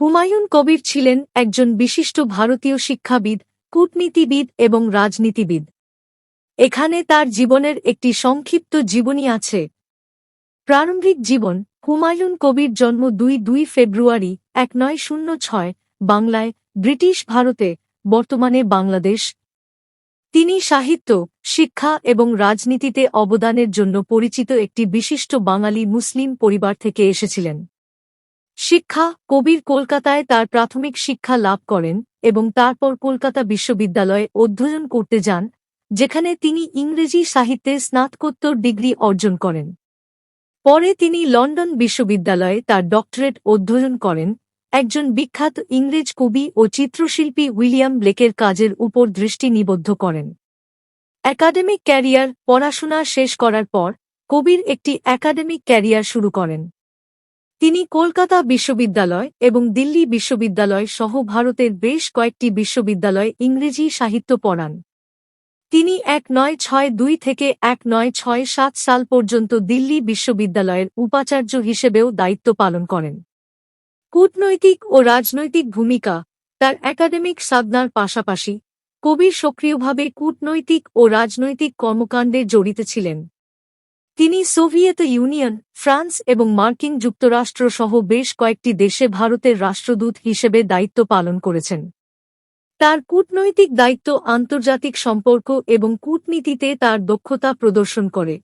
হুমায়ুন কবির ছিলেন একজন বিশিষ্ট ভারতীয় শিক্ষাবিদ, কূটনীতিবিদ এবং রাজনীতিবিদ। এখানে তার জীবনের একটি সংক্ষিপ্ত জীবনী আছে। প্রারম্ভিক জীবন, হুমায়ুন কবির জন্ম দুই দুই ফেব্রুয়ারি এক নয় শূন্য ছয়, বাংলায়, ব্রিটিশ ভারতে, বর্তমানে বাংলাদেশ। তিনি সাহিত্য, শিক্ষা এবং রাজনীতিতে অবদানের জন্য পরিচিত একটি বিশিষ্ট বাঙালি মুসলিম পরিবার থেকে এসেছিলেন। শিক্ষা, কবির কলকাতায় তার প্রাথমিক শিক্ষা লাভ করেন এবং তারপর কলকাতা বিশ্ববিদ্যালয়ে অধ্যয়ন করতে যান, যেখানে তিনি ইংরেজি সাহিত্যে স্নাতকোত্তর ডিগ্রি অর্জন করেন। পরে তিনি লন্ডন বিশ্ববিদ্যালয়ে তার ডক্টরেট অধ্যয়ন করেন, একজন বিখ্যাত ইংরেজ কবি ও চিত্রশিল্পী উইলিয়াম ব্লেকের কাজের উপর দৃষ্টি নিবদ্ধ করেন। একাডেমিক ক্যারিয়ার পড়াশোনা শেষ করার পর কবির একটি একাডেমিক ক্যারিয়ার শুরু করেন। তিনি কলকাতা বিশ্ববিদ্যালয় এবং দিল্লি বিশ্ববিদ্যালয় সহ ভারতের বেশ কয়েকটি বিশ্ববিদ্যালয়ে ইংরেজি সাহিত্য পড়ান। তিনি এক নয় ছয় দুই থেকে এক নয় ছয় সাত সাল পর্যন্ত দিল্লি বিশ্ববিদ্যালয়ের উপাচার্য হিসেবেও দায়িত্ব পালন করেন। কূটনৈতিক ও রাজনৈতিক ভূমিকা, তার একাডেমিক সাধনার পাশাপাশি কবির সক্রিয়ভাবে কূটনৈতিক ও রাজনৈতিক কর্মকাণ্ডে জড়িত ছিলেন। তিনি সোভিয়েত ইউনিয়ন, ফ্রান্স এবং মার্কিন যুক্তরাষ্ট্র সহ বেশ কয়েকটি দেশে ভারতের রাষ্ট্রদূত হিসেবে দায়িত্ব পালন করেছেন। তার কূটনৈতিক দায়িত্ব, আন্তর্জাতিক সম্পর্ক এবং কূটনীতিতে তার দক্ষতা প্রদর্শন করে।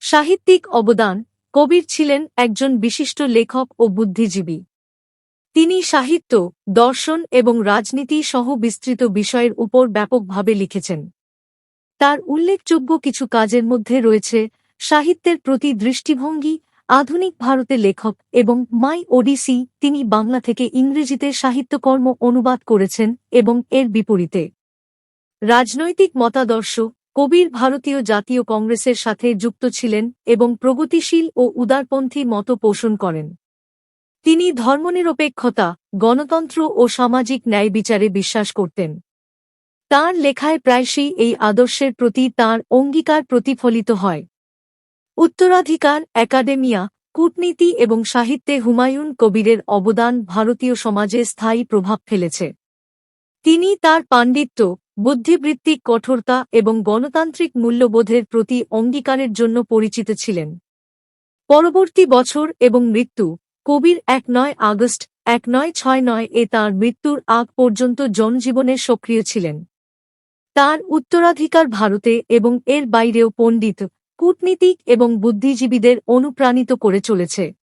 সাহিত্যিক অবদান, কবির ছিলেন একজন বিশিষ্ট লেখক ও বুদ্ধিজীবী। তিনি সাহিত্য, দর্শন এবং রাজনীতি সহ বিস্তৃত বিষয়ের উপর ব্যাপকভাবে লিখেছেন। তার উল্লেখযোগ্য কিছু কাজের মধ্যে রয়েছে সাহিত্যের প্রতি দৃষ্টিভঙ্গি, আধুনিক ভারতে লেখক এবং মাই ওডিসি, তিনি বাংলা থেকে ইংরেজিতে সাহিত্যকর্ম অনুবাদ করেছেন এবং এর বিপরীতে রাজনৈতিক মতাদর্শ, কবির ভারতীয় জাতীয় কংগ্রেসের সাথে যুক্ত ছিলেন এবং প্রগতিশীল ও উদারপন্থী মত পোষণ করেন। তিনি ধর্মনিরপেক্ষতা, গণতন্ত্র ও সামাজিক ন্যায় বিচারে বিশ্বাস করতেন। তাঁর লেখায় প্রায়শই এই আদর্শের প্রতি তাঁর অঙ্গীকার প্রতিফলিত হয়। উত্তরাধিকার, একাডেমিয়া, কূটনীতি এবং সাহিত্যে হুমায়ুন কবিরের অবদান ভারতীয় সমাজে স্থায়ী প্রভাব ফেলেছে। তিনি তার পাণ্ডিত্য, বুদ্ধিবৃত্তিক কঠোরতা এবং গণতান্ত্রিক মূল্যবোধের প্রতি অঙ্গীকারের জন্য পরিচিত ছিলেন। পরবর্তী বছর এবং মৃত্যু, কবির এক নয় আগস্ট, এক নয় ছয় নয় এ তাঁর মৃত্যুর আগ পর্যন্ত জনজীবনে সক্রিয় ছিলেন। তার উত্তরাধিকার ভারতে এবং এর বাইরেও পণ্ডিত কূটনীতিক এবং বুদ্ধিজীবীদের অনুপ্রাণিত করে চলেছে।